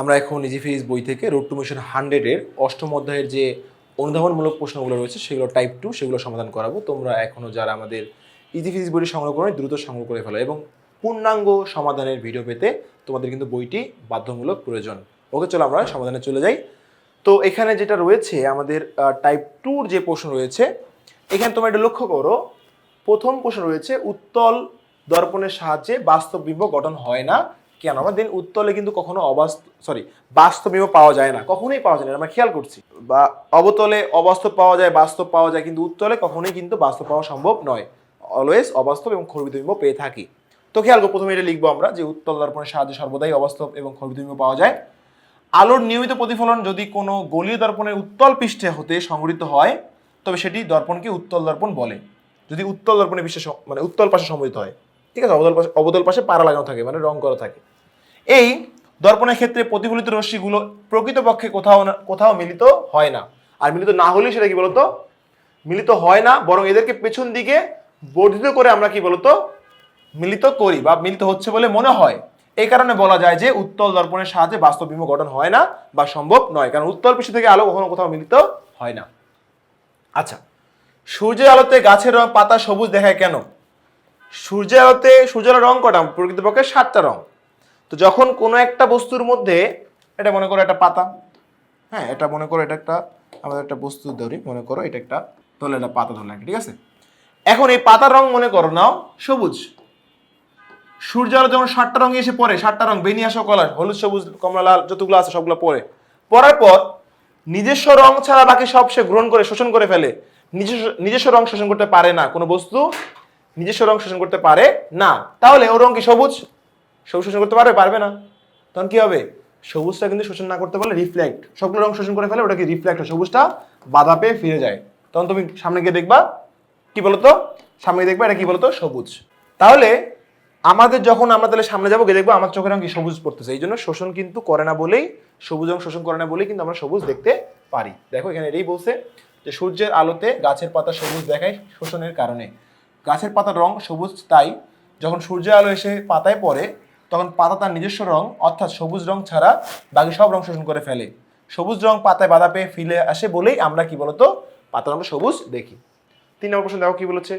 আমরা এখন ইজি ফিজ বই থেকে রোড টু মিশন হান্ড্রেডের অষ্টম অধ্যায়ের যে অনুধাবনমূলক প্রশ্নগুলো রয়েছে, সেগুলো টাইপ টু সেগুলো সমাধান করাবো। তোমরা এখনও যারা আমাদের ইজি ফিজিক্স বইটি সংগ্রহ করে দ্রুত সংগ্রহ করে ফেলো এবং পূর্ণাঙ্গ সমাধানের ভিডিও পেতে তোমাদের কিন্তু বইটি বাধ্যমূলক প্রয়োজন। ওকে, চলো আমরা সমাধানে চলে যাই। তো এখানে যেটা রয়েছে, আমাদের টাইপ টুর যে প্রশ্ন রয়েছে, এখানে তোমরা এটা লক্ষ্য করো। প্রথম প্রশ্ন রয়েছে, উত্তল দর্পণের সাহায্যে বাস্তব বিম্ব গঠন হয় না। কেন? আমার দিন উত্তলে কিন্তু কখনো অবাস্তব সরি বাস্তব বিম্ব পাওয়া যায় না। কখনোই পাওয়া যায় না, আমরা খেয়াল করছি। বা অবতলে অবাস্তব পাওয়া যায়, বাস্তব পাওয়া যায়, কিন্তু উত্তলে কখনোই কিন্তু বাস্তব পাওয়া সম্ভব নয়। অলওয়েজ অবাস্তব এবং খর্বিত বিম্ব পেয়ে থাকি। তো খেয়াল করো, প্রথমে এটা লিখব আমরা যে উত্তল দর্পণের সাহায্যে সর্বদাই অবাস্তব এবং খর্বিত বিম্ব পাওয়া যায়। আলোর নিয়মিত প্রতিফলন যদি কোনো গলীয় দর্পণের উত্তল পৃষ্ঠে হতে সংগঠিত হয়, তবে সেটি দর্পণকে উত্তল দর্পণ বলে। যদি উত্তল দর্পণের পৃষ্ঠে মানে উত্তল পাশে সংগঠিত হয়। ঠিক আছে, অবতল পাশে অবতল পাশে পাড়া লাগানো থাকে মানে রং করা থাকে। এই দর্পণের ক্ষেত্রে প্রতিফলিত রশ্মিগুলো প্রকৃতপক্ষে কোথাও না কোথাও মিলিত হয় না। আর মিলিত না হলে সেটা কি বলতো? মিলিত হয় না, বরং এদেরকে পেছন দিকে বর্ধিত করে আমরা কি বলতো? মিলিত করি বা মিলিত হচ্ছে বলে মনে হয়। এই কারণে বলা যায় যে উত্তল দর্পণের সাহায্যে বাস্তব বিম্ব গঠন হয় না বা সম্ভব নয়, কারণ উত্তল পৃষ্ঠ থেকে আলো কখনো কোথাও মিলিত হয় না। আচ্ছা সূর্যের আলোতে গাছের রং পাতা সবুজ দেখায় কেন? সূর্যের আলোতে, সূর্যের রং কটা? প্রকৃতপক্ষে সাতটা রং। তো যখন কোনো একটা বস্তুর মধ্যে, এটা মনে করো একটা পাতা হ্যাঁ এটা মনে করো এটা একটা, আমাদের একটা বস্তু ধরি, মনে করো এটা একটা তাহলে একটা পাতা ধরলাম ঠিক আছে? এখন এই পাতার রং মনে করো নাও, সবুজ। সূর্য আলো যখন সাতটা রঙে এসে পড়ে, সাতটা রং, বেনিয়া কলার হলুদ, সবুজ, কমলা, লাল, যতগুলো আছে সবগুলো পরে পড়ার পর নিজস্ব রং ছাড়া বাকি সব সে গ্রহণ করে, শোষণ করে ফেলে। নিজস্ব নিজস্ব রং শোষণ করতে পারে না কোনো বস্তু। নিজস্ব রং শোষণ করতে পারে না। তাহলে ও রং কি সবুজ? সবুজ শোষণ করতে পারবে? পারবে না। তখন কি হবে? সবুজটা কিন্তু শোষণ না করতে পারলে রিফ্লেক্ট সবগুলো রং শোষণ করে ফেলে ওটা কি রিফ্লেক্ট সবুজটা বাধা পেয়ে ফিরে যায়। তখন তুমি সামনে গিয়ে দেখবা, কি বলতো? সামনে দেখবা এটা কি বলতো? সবুজ। তাহলে আমাদের যখন আমরা তাহলে সামনে যাব, গিয়ে দেখব আমার চোখের রং কি সবুজ পড়তেছে। এই জন্য শোষণ কিন্তু করে না বলেই, সবুজ রং শোষণ করে না বলেই কিন্তু আমরা সবুজ দেখতে পারি। দেখো এখানে এটাই বলছে যে সূর্যের আলোতে গাছের পাতা সবুজ দেখায় শোষণের কারণে। গাছের পাতার রং সবুজ, তাই যখন সূর্যের আলো এসে পাতায় পড়ে, তখন পাতা তার নিজস্ব রং, অর্থাৎ সবুজ রং ছাড়া বাকি সব রং শোষণ করে ফেলে। সবুজ রং পাতায় বাধা পেয়ে ফিরে আসে বলেই আমরা কি বলতো? পাতার রংটা সবুজ দেখি। তিন নম্বর প্রশ্ন দেখো কি বলেছে?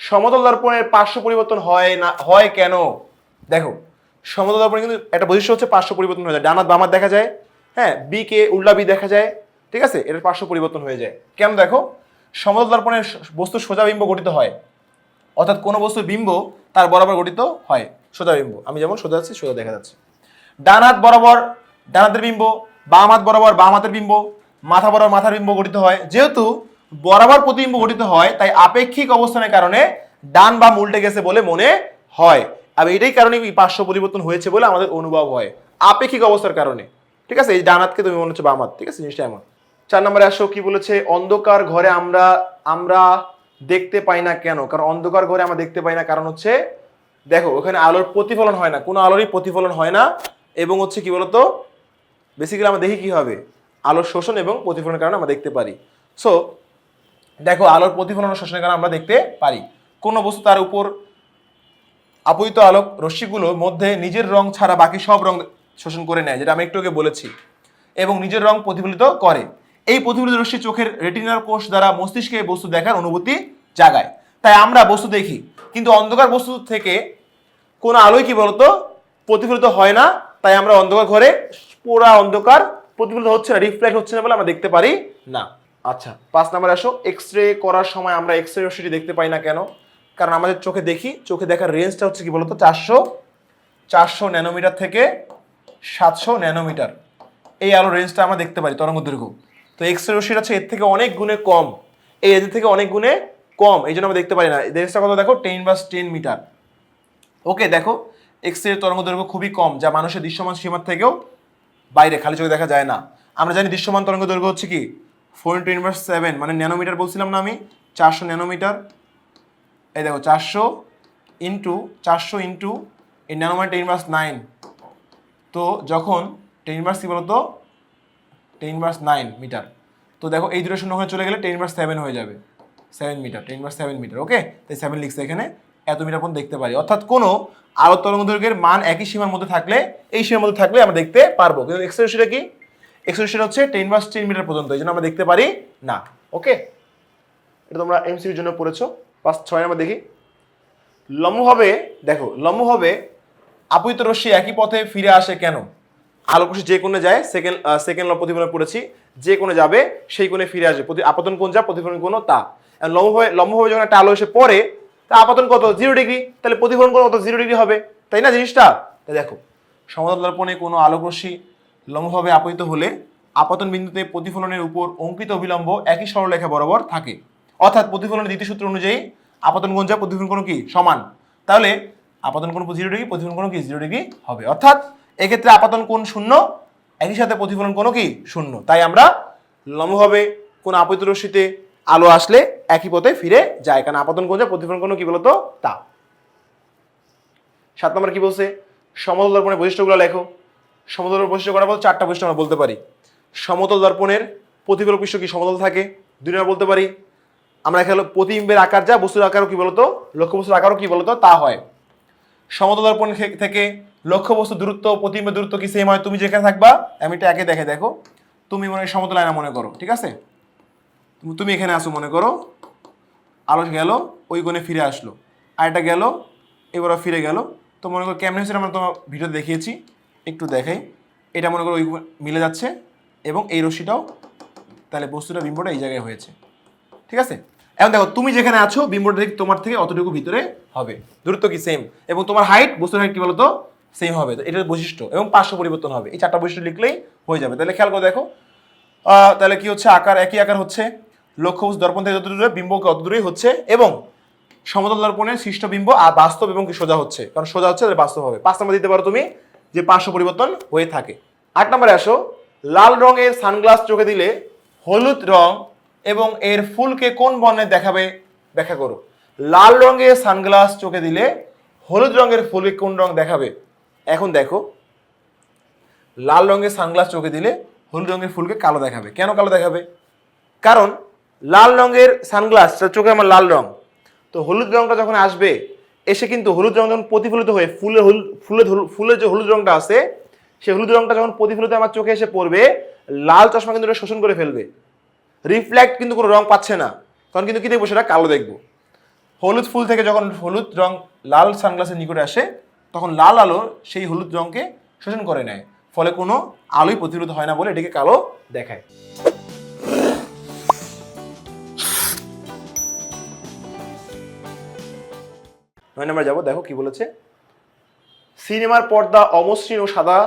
সমতল দর্পণের পার্শ্ব পরিবর্তন হয় না, হয় কেন? দেখো, সমতল দর্পণে কিন্তু একটা বৈশিষ্ট্য হচ্ছে পার্শ্ব পরিবর্তন হয়ে যায়। ডানাত বামাত দেখা যায় হ্যাঁ বি কে উল্টা বি দেখা যায়, ঠিক আছে? এটার পার্শ্ব পরিবর্তন হয়ে যায়। কেন দেখো? সমতল দর্পণের বস্তু সোজা বিম্ব গঠিত হয়। অর্থাৎ কোনো বস্তুর বিম্ব তার বরাবর গঠিত হয়। সোজা বিম্ব। আমি যেমন সোজা আছি, সোজা দেখা যাচ্ছে। ডান হাত বরাবর ডান হাতের বিম্ব, বাম হাত বরাবর বাম হাতের বিম্ব, মাথা বরাবর মাথার বিম্ব গঠিত হয়। যেহেতু বরাবর প্রতিবিম্ব গঠিত হয়, তাই আপেক্ষিক অবস্থানের কারণে ডান বা উল্টে গেছে বলে মনে হয়। আর এটাই কারণে পার্শ্ব পরিবর্তন হয়েছে বলে আমাদের অনুভব হয়, আপেক্ষিক অবস্থার কারণে। ঠিক আছে? এই ডান হাতকে তুমি মনে হচ্ছে বাম হাত। ঠিক আছে? জিনিসটা এমন। চার নম্বরে আসো, কি বলেছে? অন্ধকার ঘরে আমরা আমরা দেখতে পাই না কেন? কারণ অন্ধকার ঘরে আমরা দেখতে পাই না। কারণ হচ্ছে, দেখো, ওখানে আলোর প্রতিফলন হয় না। কোনো আলোরই প্রতিফলন হয় না। এবং হচ্ছে কি বলতো? বেসিক্যালি আমরা দেখি কি হবে? আলোর শোষণ এবং প্রতিফলনের কারণে আমরা দেখতে পারি। সো দেখো, আলোর প্রতিফলন ও শোষণের কারণে আমরা দেখতে পারি। কোনো বস্তু তার উপর আপতিত আলোক রশ্মিগুলোর মধ্যে নিজের রং ছাড়া বাকি সব রং শোষণ করে নেয়, যেটা আমি একটু আগে বলেছি। এবং নিজের রং প্রতিফলিত করে। এই প্রতিফলিত রশ্মি চোখের রেটিনার কোষ দ্বারা মস্তিষ্কে বস্তু দেখার অনুভূতি জাগায়। তাই আমরা বস্তু দেখি। কিন্তু অন্ধকার বস্তু থেকে কোনো আলোই কি বলতো? প্রতিফলিত হয় না। তাই আমরা অন্ধকার ঘরে পুরা অন্ধকার প্রতিফলিত হচ্ছে না রিফ্লেক্ট হচ্ছে না বলে আমরা দেখতে পারি না। আচ্ছা পাঁচ নাম্বার আসো। এক্স রে করার সময় আমরা এক্স রে রশ্মিটি দেখতে পাই না কেন? কারণ আমাদের চোখে দেখি। চোখে দেখার রেঞ্জটা হচ্ছে কি বলতো? চারশো চারশো ন্যানোমিটার থেকে সাতশো ন্যানোমিটার। এই আলো রেঞ্জটা আমরা দেখতে পারি তরঙ্গ দৈর্ঘ্য তো এক্স রে রশ্মিটা হচ্ছে এর থেকে অনেক গুণে কম। এই এদের থেকে অনেক গুণে কম, এই জন্য আমরা দেখতে পারি না। রেঞ্জটা কত দেখো? Ten bus ten metre. Okay, দেখো এক্স রে তরঙ্গ দৈর্ঘ্য খুবই কম, যা মানুষের দৃশ্যমান সীমার থেকেও বাইরে, খালি চোখে দেখা যায় না। আমরা জানি দৃশ্যমান তরঙ্গ দৈর্ঘ্য হচ্ছে কি? ফোর ইন্টু ইনভার্স সেভেন মানে ন্যানোমিটার বলছিলাম না আমি? চারশো ন্যানোমিটার। এই দেখো, চারশো ইন্টু চারশো ইন্টু এই ন্যানোমিটার ইনভার্স নাইন। তো যখন টেন ইনভার্স কী বলতো টেন ইনভার্স নাইন মিটার। তো দেখো এই দুটো শূন্য ওখানে চলে গেলে টেন ইনভার্স সেভেন হয়ে যাবে। Seven metre, ten inverse seven metre okay তাই সেভেন লিখছে এখানে, এত মিটার পর্যন্ত দেখতে পারি। অর্থাৎ কোনো আলোর তরঙ্গ দৈর্ঘ্যের মান একই সীমার মধ্যে থাকলে, এই সীমার মধ্যে থাকলে আমরা দেখতে পারব। কিন্তু এক্স রশ্মিটা কি? এক্স রশ্মিটা হচ্ছে টেন বাস টেন মিটার পর্যন্ত, এই জন্য আমরা দেখতে পারি না ওকে এটা তোমরা এমসির জন্য পড়েছো। পাঁচ ছয় আমরা দেখি। লম্বভাবে, দেখো, লম্বভাবে আপতিত রশ্মি একই পথে ফিরে আসে কেন? আলোকরশ্মি যে কোণে যায় সেকেন্ড সেকেন্ড ল প্রতিফলন পড়েছি, যে কোণে যাবে, সেই কোণে ফিরে আসবে। প্রতি আপতন কোণ যা, প্রতিফলন কোণ তা। লম্বভাবে লম্বভাবে যখন একটা আলো এসে পড়ে, তা আপাতন কত? জিরো ডিগ্রি তাহলে প্রতিফলন কোণ কত? জিরো ডিগ্রি হবে। তাই না জিনিসটা? তাই দেখো, সমতল দর্পণে কোনো আলোকরশ্মি লম্বভাবে আপতিত হলে আপাতন বিন্দুতে প্রতিফলনের উপর অঙ্কিত অবিলম্ব একই সরলরেখা বরাবর থাকে। অর্থাৎ প্রতিফলনের দ্বিতীয় সূত্র অনুযায়ী আপাতন কোণ যা, প্রতিফলন কোণ কি? সমান। তাহলে আপাতন কোণ জিরো ডিগ্রি প্রতিফলন কোণ কি? জিরো ডিগ্রি হবে। অর্থাৎ এক্ষেত্রে আপাতন কোণ শূন্য, একই সাথে প্রতিফলন কোণ কি শূন্য। তাই আমরা লম্বভাবে কোন আপতিত রশ্মিতে আলো আসলে একই পথে ফিরে যায়, কারণ আপাতন কোণ যা প্রতিফলন কোণ কি বলতো? তা। সাত নম্বর কি বলছে? সমতল দর্পণের বৈশিষ্ট্যগুলো লেখো। সমতল বৈশিষ্ট্য করা বলতে চারটা বৈশিষ্ট্য আমরা বলতে পারি। সমতল দর্পণের প্রতিফলক পৃষ্ঠ কি সমতল থাকে? দুই নম্বর বলতে পারি। আমরা এখানে প্রতিবিম্বের আকার যা, বস্তুর আকারও কি বলতো? লক্ষ্য বস্তুর আকারও কি বলতো? তা হয়। সমতল দর্পণ থেকে লক্ষ্য বস্তু দূরত্ব প্রতিবিম্বের দূরত্ব কি সেম হয়? তুমি যেখানে থাকবা, আমি এটা একে দেখে দেখো। তুমি মনে সমতল আয়না মনে করো, ঠিক আছে? তুমি- এখানে আসো মনে করো। আলো গেল, ওই কোণে ফিরে আসলো। আর এটা গেল এবারও ফিরে গেল। তো মনে করো কেমন হয়েছে আমরা তোমার ভিডিও দেখিয়েছি, একটু দেখাই। এটা মনে করো ওই মিলে যাচ্ছে এবং এই রশ্মিটাও, তাহলে বস্তুটা বিম্বটা এই জায়গায় হয়েছে। ঠিক আছে? এখন দেখো, তুমি যেখানে আছো, বিম্বটা ঠিক তোমার থেকে অতটুকু ভিতরে হবে। দূরত্ব কি সেম এবং তোমার হাইট বস্তুর হাইট কি বলতো? সেম হবে। তো এটার বৈশিষ্ট্য এবং পার্শ্ব পরিবর্তন হবে। এই চারটা বৈশিষ্ট্য লিখলেই হয়ে যাবে। তাহলে খেয়াল করে দেখো। তাহলে কি হচ্ছে? আকার একই আকার হচ্ছে। লক্ষ্যবস্তু দর্পণ থেকে যত দূরে বিম্বকে অত দূরেই হচ্ছে এবং সমতল দর্পণের সৃষ্ট বিম্ব আর বাস্তব এবং সোজা হচ্ছে। কারণ সোজা হচ্ছে, তাহলে বাস্তব হবে। পাঁচ নম্বর দিতে পারো তুমি যে পার্শ্ব পরিবর্তন হয়ে থাকে। আট নম্বরে আসো। লাল রঙের সানগ্লাস চোখে দিলে হলুদ রং এবং এর ফুলকে কোন বর্ণে দেখাবে? ব্যাখ্যা করো। লাল রঙের সানগ্লাস চোখে দিলে হলুদ রঙের ফুলকে কোন রং দেখাবে? এখন দেখো, লাল রঙের সানগ্লাস চোখে দিলে হলুদ রঙের ফুলকে কালো দেখাবে। কেন কালো দেখাবে? কারণ লাল রঙের সানগ্লাস চোখে আমার লাল রং। তো হলুদ রঙটা যখন আসবে, এসে কিন্তু হলুদ রং যখন প্রতিফলিত হয়ে ফুলের হলুদ হলুদ- ফুলের যে হলুদ রংটা আছে সেই হলুদ রংটা যখন প্রতিফলিত আমার চোখে এসে পড়বে, লাল চশমা কিন্তু শোষণ করে ফেলবে। রিফ্লেক্ট কিন্তু কোনো রং পাচ্ছে না তখন কিন্তু কি দেখব সেটা কালো দেখব। হলুদ ফুল থেকে যখন হলুদ রং লাল সানগ্লাসের নিকটে আসে তখন লাল আলো সেই হলুদ রংকে শোষণ করে নেয়। ফলে কোনো আলোই প্রতিরোধ হয় না বলে এটাকে কালো দেখায়। নয় নম্বর যাব, দেখো কি বলেছে। সিনেমার পর্দা অমসৃণ ও সাদা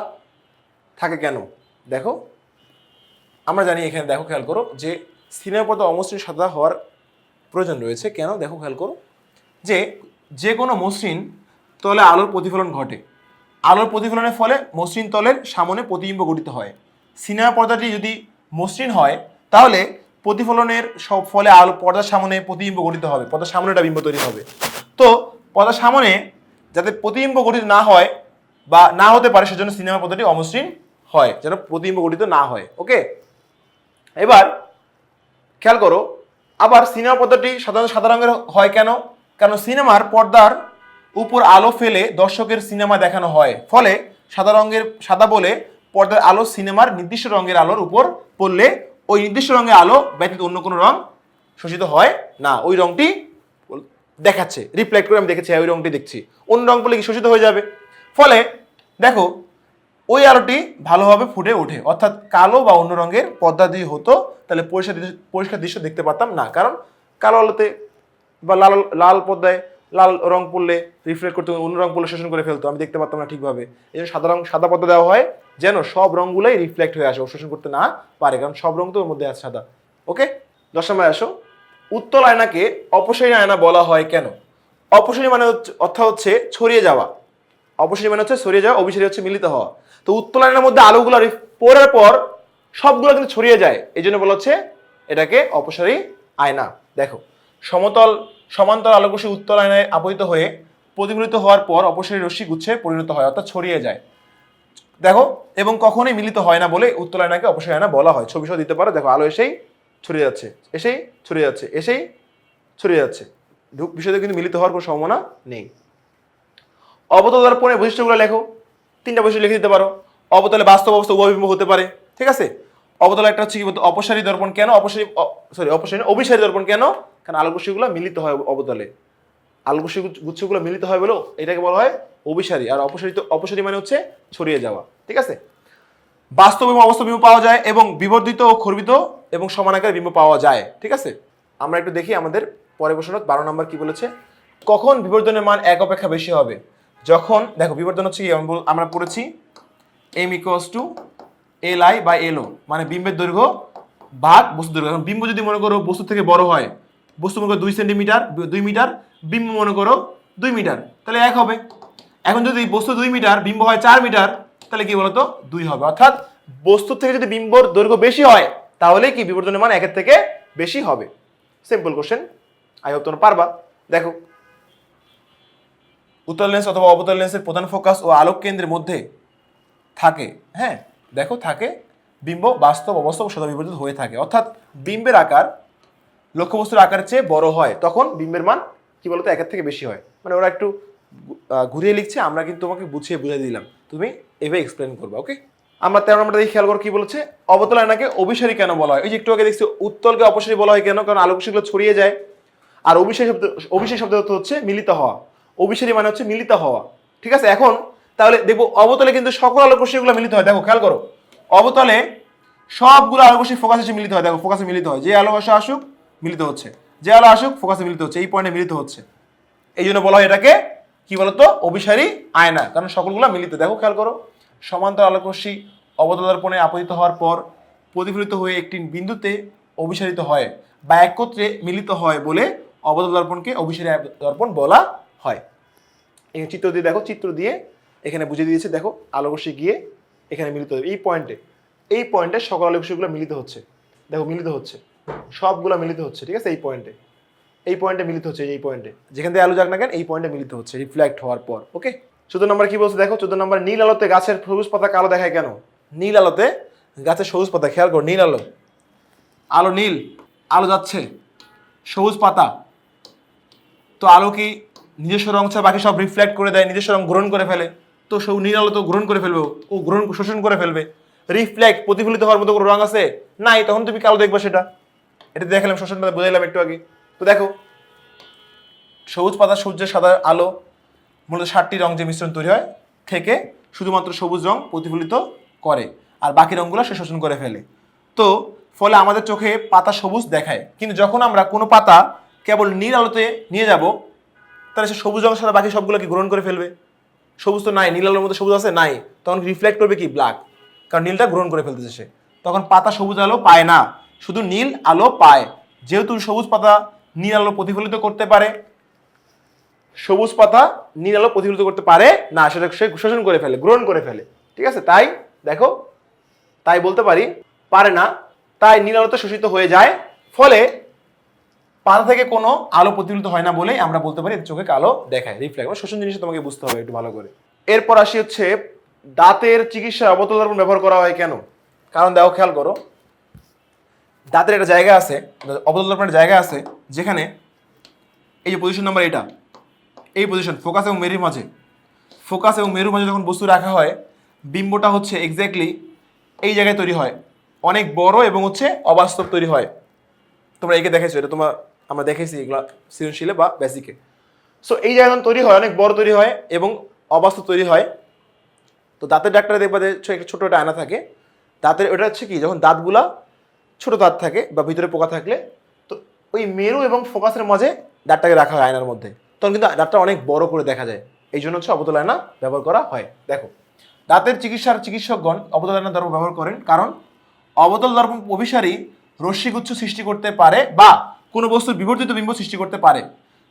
থাকে কেন? দেখো, আমরা জানি এখানে দেখো খেয়াল করো যে সিনেমার পর্দা অমসৃণ সাদা হওয়ার প্রয়োজন রয়েছে। কেন? দেখো খেয়াল করো যে যে কোনো মসৃণ তলে আলোর প্রতিফলন ঘটে। আলোর প্রতিফলনের ফলে মসৃণ তলের সামনে প্রতিবিম্ব গঠিত হয়। সিনেমা পর্দাটি যদি মসৃণ হয়, তাহলে প্রতিফলনের সব ফলে আলো পর্দার সামনে প্রতিবিম্ব গঠিত হবে, পর্দার সামনে একটা বিম্ব তৈরি হবে। তো পর্দার সামনে যাতে প্রতিবিম্ব গঠিত না হয় বা না হতে পারে, সেজন্য সিনেমা পর্দাটি অমসৃণ হয়, যেন প্রতিবিম্ব গঠিত না হয়, ওকে? এবার খেয়াল করো, আবার সিনেমা পর্দাটি সাধারণত সাদা রঙের হয় কেন? কারণ সিনেমার পর্দার উপর আলো ফেলে দর্শকের সিনেমা দেখানো হয়। ফলে সাদা রঙের সাদা বলে পর্দার আলো সিনেমার নির্দিষ্ট রঙের আলোর উপর পড়লে ওই নির্দিষ্ট রঙের আলো ব্যতীত অন্য কোনো রং শোষিত হয় না। ওই রংটি দেখাচ্ছে রিফ্লেক্ট করে আমি দেখেছি হ্যাঁ, ওই রংটি দেখছি। অন্য রং পড়লে কি শোষিত হয়ে যাবে? ফলে দেখো ওই আলোটি ভালোভাবে ফুটে ওঠে। অর্থাৎ কালো বা অন্য রঙের পর্দা দিয়ে হতো তাহলে পরিষ্কার পরিষ্কার দৃশ্য দেখতে পারতাম না। কারণ কালো আলোতে বা লাল লাল পর্দায় লাল রং পড়লে রিফ্লেক্ট করতে অন্য রং পড়লে শোষণ করে ফেলতো, আমি দেখতে পারতাম না ঠিকভাবে। এই জন্য সাদা রং, সাদা পর্দা দেওয়া হয় যেন সব রঙগুলোই রিফ্লেক্ট হয়ে আসে শোষণ করতে না পারে, কারণ সব রং তো ওর মধ্যে আছে সাদা। ওকে দশ নম্বরে আসো উত্তল আয়নাকে অপসারী আয়না বলা হয় কেন? অপসারী মানে হচ্ছে, অর্থ হচ্ছে ছড়িয়ে যাওয়া। অপসারী মানে হচ্ছে ছড়িয়ে যাওয়া, অভিসারী হচ্ছে মিলিত হওয়া। তো উত্তল আয়নার মধ্যে আলোগুলো পড়ার পর সবগুলো কিন্তু ছড়িয়ে যায়। এই জন্য বলা হচ্ছে এটাকে অপসারী আয়না। দেখো সমতল সমান্তর আলোকরশ্মি উত্তল আয়নায় আপতিত হয়ে প্রতিফলিত হওয়ার পর অপসারী রশ্মি গুচ্ছে পরিণত হয়, অর্থাৎ ছড়িয়ে যায়। দেখো, এবং কখনোই মিলিত হয় না বলে উত্তল আয়নাকে অপসারী আয়না বলা হয়। ছবি দিতে পারো, দেখো, আলো এসেই ছড়িয়ে যাচ্ছে, এসেই ছড়িয়ে যাচ্ছে, এসেই ছড়িয়ে যাচ্ছে। বিষয়টা কিন্তু মিলিত হওয়ার কোনো সম্ভাবনা নেই। অবতল দর্পণের বৈশিষ্ট্যগুলো লেখো, তিনটা বৈশিষ্ট্য লিখে দিতে পারো। অবতলে বাস্তব অবস্থা উভয়বিম্ব হতে পারে, ঠিক আছে? অবতলে একটা হচ্ছে কি বলতো, অপসারী দর্পণ কেন, অপসারী সরি অপসারী অভিসারী দর্পণ কেন কারণ আলোকরশ্মিগুলো মিলিত হয় অবতলে। আলোকরশ্মি গুচ্ছগুলো মিলিত হয় বলেও এটাকে বলা হয় অভিসারী। আর অপসারিত অপসারী মানে হচ্ছে ছড়িয়ে যাওয়া। ঠিক আছে? বাস্তব এবং অবাস্তব বিম্ব পাওয়া যায় এবং বিবর্ধিত ও খর্বিত এবং সমান সমানাকার বিম্ব পাওয়া যায়। ঠিক আছে? আমরা একটু দেখি আমাদের পরে প্রশ্ন বারো নম্বর কি বলেছে? কখন বিবর্ধনের মান এক অপেক্ষা বেশি হবে? যখন দেখো, বিবর্ধন হচ্ছে কি? আমরা পড়েছি M equals two L I বা এলও মানে বিম্বের দৈর্ঘ্য ভাগ বস্তু দৈর্ঘ্য। এখন বিম্ব যদি মনে করো বস্তু থেকে বড় হয় বস্তু মনে করো দুই সেন্টিমিটার, দুই মিটার, বিম্ব মনে করো দুই মিটার, তাহলে এক হবে। এখন যদি বস্তু দুই মিটার, বিম্ব হয় চার মিটার, তাহলে কি বলতো? দুই হবে। অর্থাৎ বস্তু থেকে যদি বিম্বর দৈর্ঘ্য বেশি হয় তাহলে কি বিবর্তনের মান একের থেকে বেশি হবে। সিম্পল কোশ্চেন আই হোপ তোমরা পারবা। দেখো। উত্তল লেন্স অথবা অবতল লেন্সের প্রধান ফোকাস ও আলোক কেন্দ্রের মধ্যে থাকে। হ্যাঁ দেখো, থাকে। বিম্ব বাস্তব অবস্থা সদা বিপরীত হয়ে থাকে। অর্থাৎ বিম্বের আকার লক্ষ্যবস্তুর আকারের চেয়ে বড় হয়, তখন বিম্বের মান কি বলতো, একের থেকে বেশি হয়। মানে ওরা একটু ঘুরিয়ে লিখছে, আমরা কিন্তু তোমাকে বুঝিয়ে বুঝিয়ে দিলাম। তুমি এভাবে এক্সপ্লেন করবে ওকে আমরা তেরো নম্বরটা দেখি, খেয়াল করো কি বলছে? অবতল আয়নাকে অভিসারী কেন বলা হয়? এই যে একটু আগে দেখছি, উত্তলকে অপসারী বলা হয় কেন? কারণ আলোকশিগুলো ছড়িয়ে যায়। আর অভিষেক শব্দ অভিষেক শব্দ হচ্ছে মিলিত হওয়া। অভিসারী মানে হচ্ছে মিলিত হওয়া। ঠিক আছে, এখন তাহলে দেখব, অবতলে কিন্তু সকল আলোকরশ্মিগুলো মিলিত হয়। দেখো, খেয়াল করো। অবতলে সবগুলো আলোকরশ্মি ফোকাসে মিলিত হয়। দেখো ফোকাসে মিলিত হয়। যে আলো আসুক মিলিত হচ্ছে। যে আলো আসুক ফোকাসে মিলিত হচ্ছে, এই পয়েন্টে মিলিত হচ্ছে। এই জন্য বলা হয় এটাকে, কি বলতো? অভিসারী আয়না। কারণ সকলগুলো মিলিত। দেখো, খেয়াল করো সমান্তর আলোকরশ্মি অবতদর্পণে আপতিত হওয়ার পর প্রতিফলিত হয়ে একটি বিন্দুতে অভিসারিত হয় বা একত্রে মিলিত হয় বলে অবতল দর্পণকে অভিসারী দর্পণ বলা হয়। এখানে চিত্র দিয়ে, দেখো, চিত্র দিয়ে এখানে বুঝিয়ে দিয়েছে, দেখো, আলোকরশ্মি গিয়ে এখানে মিলিত হবে এই পয়েন্টে এই পয়েন্টে সকল আলোকরশ্মিগুলো মিলিত হচ্ছে। দেখো, মিলিত হচ্ছে। সবগুলো মিলিত হচ্ছে, ঠিক আছে? এই পয়েন্টে এই পয়েন্টে মিলিত হচ্ছে, এই পয়েন্টে যেখান থেকে আলো যাক না কেন, এই পয়েন্টে মিলিত হচ্ছে রিফ্লেক্ট হওয়ার পর ওকে চোদ্দ নম্বর কি বলছে দেখো? চোদ্দ নম্বর নীল আলোতে গাছের সবুজ পাতা কালো দেখায় কেন? নীল আলোতে গাছের সবুজ পাতা, খেয়াল করো, নীল আলো। আলো নীল, আলো যাচ্ছে, সবুজ পাতা। তো আলো কি নিজস্ব রং ছাড়া বাকি সব রিফ্লেক্ট করে দেয়, নিজস্ব রং গ্রহণ করে ফেলে? তো সব নীল আলো তো গ্রহণ করে ফেলবে, ও। গ্রহণ, শোষণ করে ফেলবে। রিফ্লেক্ট প্রতিফলিত হওয়ার মতো কোনো রং আছে? নাই, তখন তুমি কালো দেখবে সেটা। এটা দেখালাম শোষণটা বুঝাইলাম একটু আগে। তো দেখো, সবুজ পাতা, সূর্যের সাদা আলো, মূলত ষাটটি রং যে মিশ্রণ তৈরি হয়, থেকে শুধুমাত্র সবুজ রং প্রতিফলিত করে, আর বাকি রঙগুলো সে শোষণ করে ফেলে। তো, ফলে আমাদের চোখে পাতা সবুজ দেখায়। কিন্তু যখন আমরা কোনো পাতা কেবল নীল আলোতে নিয়ে যাব, তাহলে সে সবুজ রঙের সাথে বাকি সবগুলো কি গ্রহণ করে ফেলবে? সবুজ তো নাই, নীল আলোর মধ্যে সবুজ আছে? নাই। তখন রিফ্লেক্ট করবে কি? ব্ল্যাক কারণ নীলটা গ্রহণ করে ফেলতেছে সে। তখন পাতা সবুজ আলো পায় না। শুধু নীল আলো পায়। যেহেতু সবুজ পাতা নীল আলো প্রতিফলিত করতে পারে, সবুজ পাতা নীল আলো প্রতিফলিত করতে পারে না সেটা সে শোষণ করে ফেলে, গ্রহণ করে ফেলে। ঠিক আছে? তাই, দেখো, তাই বলতে পারি, পারে না, তাই নীল আলোতে শোষিত হয়ে যায়। ফলে পাতা থেকে কোনো আলো প্রতিফলিত হয় না বলেই আমরা বলতে পারি চোখে কালো দেখায় রিফ্লেক্ট শোষণ জিনিস তোমাকে বুঝতে হবে একটু ভালো করে। এরপর আসি হচ্ছে, দাঁতের চিকিৎসা অবতল দর্পণ ব্যবহার করা হয় কেন? কারণ দেখো, খেয়াল করো দাঁতের একটা জায়গা আছে অবতল দর্পণের জায়গা আছে, যেখানে এই যে পজিশন নাম্বার এটা এই পজিশন ফোকাস এবং মেরুর মাঝে ফোকাস এবং মেরুর মাঝে যখন বস্তু রাখা হয়, বিম্বটা হচ্ছে এক্স্যাক্টলি এই জায়গায় তৈরি হয়। অনেক বড় এবং হচ্ছে অবাস্তব তৈরি হয়। তোমরা একে দেখেছ, এটা তোমার আমরা দেখেছি এগুলো সৃজনশীলে বা বেসিকে সো এই জায়গা যখন তৈরি হয়, অনেক বড় তৈরি হয় এবং অবাস্তব তৈরি হয়, তো দাঁতের ডাক্তারে দেখবা একটা ছোটো একটা আয়না থাকে। দাঁতের ওটা হচ্ছে কি, যখন দাঁতগুলা ছোট দাঁত থাকে বা ভিতরে পোকা থাকলে, তো ওই মেরু এবং ফোকাসের মাঝে দাঁতটাকে রাখা হয় আয়নার মধ্যে। তখন কিন্তু দাঁতটা অনেক বড় করে দেখা যায়। এই জন্য হচ্ছে অবতল আয়না ব্যবহার করা হয়। দেখো, দাঁতের চিকিৎসার চিকিৎসকগণ অবতল আয়না দর্পণ ব্যবহার করেন কারণ অবতল দর্পণ অভিসারী রশ্মিগুচ্ছ সৃষ্টি করতে পারে বা কোনো বস্তুর বিবর্তিত বিম্ব সৃষ্টি করতে পারে।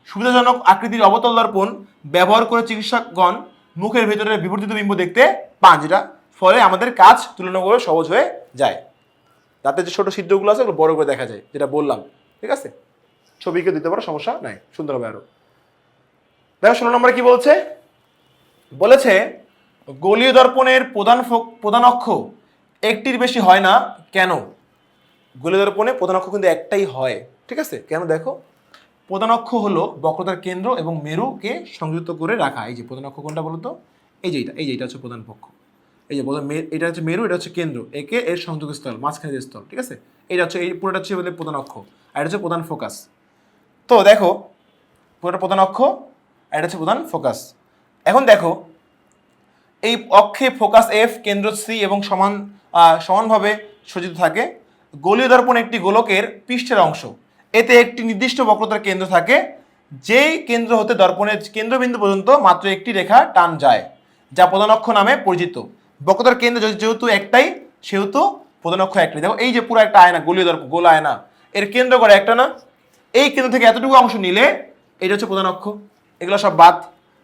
সুবিধাজনক আকৃতির অবতল দর্পণ ব্যবহার করে চিকিৎসকগণ মুখের ভেতরে বিবর্তিত বিম্ব দেখতে পান, যেটা ফলে আমাদের কাজ তুলনামূলক সহজ হয়ে যায়। দাঁতের যে ছোটো ছিদ্রগুলো আছে, ওগুলো বড় করে দেখা যায়, যেটা বললাম। ঠিক আছে? ছবিকে দিতে পারো, সমস্যা নাই। সুন্দর হবে আরও। দেখো, ষোলো নম্বরে কি বলছে? বলেছে, গলীয় দর্পণের প্রধান প্রধান অক্ষ একটির বেশি হয় না। কেন? গলীয় দর্পণে প্রধান অক্ষ কিন্তু একটাই হয়। ঠিক আছে? কেন দেখো? প্রধান অক্ষ হলো বক্রতার কেন্দ্র এবং মেরুকে সংযুক্ত করে রাখা। এই যে প্রধান অক্ষ কোনটা বলতো? এই যে এটা এই যে এটা হচ্ছে প্রধান পক্ষ। এই যে প্রধান মে- এটা হচ্ছে মেরু, এটা হচ্ছে কেন্দ্র। একে এর সংযোগ স্থল, মাঝখানে যে স্থল, ঠিক আছে? এটা হচ্ছে, এই পুরোটা হচ্ছে বলে প্রধান অক্ষ, আর এটা হচ্ছে প্রধান ফোকাস। তো দেখো, পুরোটা প্রধান অক্ষ, আর এটা হচ্ছে প্রধান ফোকাস। এখন দেখো, এই অক্ষে ফোকাস এফ কেন্দ্র সি এবং সমান সমানভাবে সজ্জিত থাকে। গোলীয় দর্পণ একটি গোলকের পৃষ্ঠের অংশ। এতে একটি নির্দিষ্ট বক্রতার কেন্দ্র থাকে। যেই কেন্দ্র হতে দর্পণের কেন্দ্রবিন্দু পর্যন্ত মাত্র একটি রেখা টান যায়, যা প্রধান অক্ষ নামে পরিচিত। বক্রতার কেন্দ্র যেহেতু একটাই, সেহেতু প্রধান অক্ষ একটাই। দেখো, এই যে পুরো একটা আয়না, গোলীয় দর্পণ গোল আয়না, এর কেন্দ্র করে একটা না? এই কেন্দ্র থেকে এতটুকু অংশ নিলে এটা হচ্ছে প্রধান অক্ষ। এগুলো সব বাদ।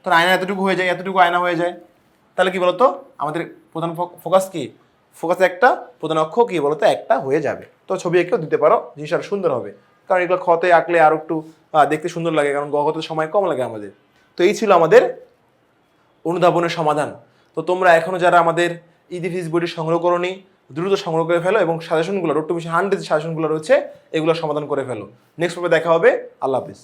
তাহলে আয়না এতটুকু হয়ে যায়, এতটুকু আয়না হয়ে যায়। তাহলে কি বলতো? আমাদের প্রধান ফোকাস কি? ফোকাস একটা, প্রধান অক্ষ কি বলতো? একটা হয়ে যাবে। তো ছবি এঁকেও দিতে পারো, জিনিসটা আরও সুন্দর হবে। কারণ এগুলো ক্ষতে আঁকলে আরও একটু দেখতে সুন্দর লাগে, কারণ গগতে সময় কম লাগে আমাদের। তো এই ছিল আমাদের অনুধাবনের সমাধান। তো তোমরা এখনও যারা আমাদের ইদি ফিজ বইটি সংগ্রহ করনি, দ্রুত সংগ্রহ করে ফেলো এবং সাজেশনগুলো রোড টু মিশন হান্ড্রেড সাজেশনগুলো রয়েছে, এগুলো সমাধান করে ফেলো। নেক্সট পর্বে দেখা হবে। আল্লাহ হাফিজ।